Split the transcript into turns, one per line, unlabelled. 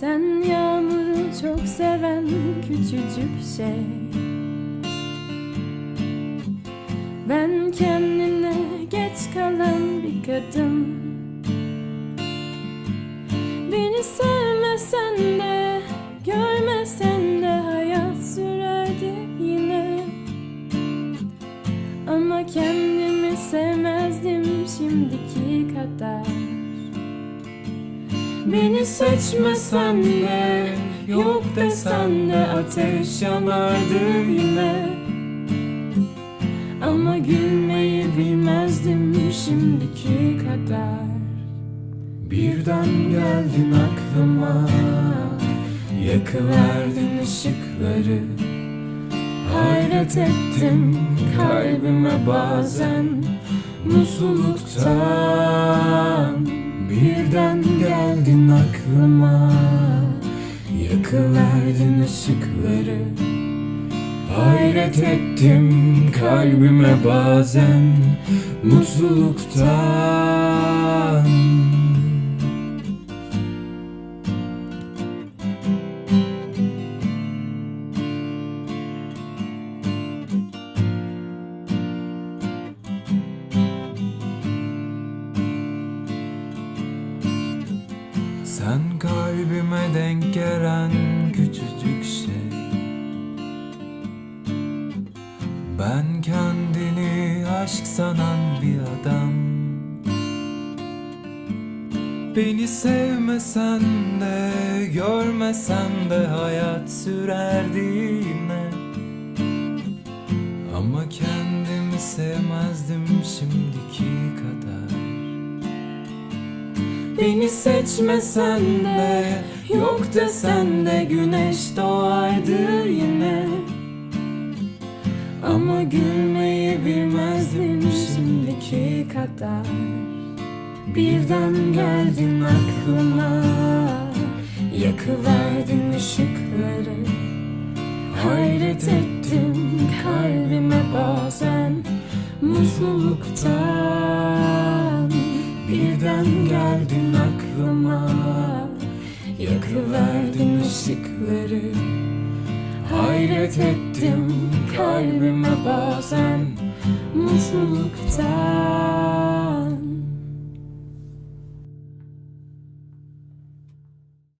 Sen yağmuru çok seven küçücük şey. Ben kendine geç kalan bir kadın. Beni sevmesen de görmesen de hayat sürerdi yine. Ama kendimi sevmezdim şimdiki kadar Beni seçmesen de Yok desen de ateş yanardı yine. Ama gülmeyi bilmezdim şimdiki kadar. Birden geldin aklıma Yakıverdin ışıkları. Hayret ettim kalbime bazen Mutluluktan. Birden aklıma Yakıverdin ışıkları. Hayret ettim kalbime bazen Mutluluktan Sen kalbime denk gelen küçücük şey. Ben kendini aşk sanan bir adam. Beni sevmesen de görmesen de hayat sürerdi yine Ama kendimi sevmezdim şimdiki Beni seçmesen de Yok desen de güneş doğardı yine. Ama gülmeyi bilmezdim şimdiki kadar. Birden geldin aklıma Yakıverdin ışıkları. Hayret ettim kalbime bazen Mutluluktan Birden geldin aklıma Yakıverdin ışıkları Hayret ettim kalbime bazen Mutluluktan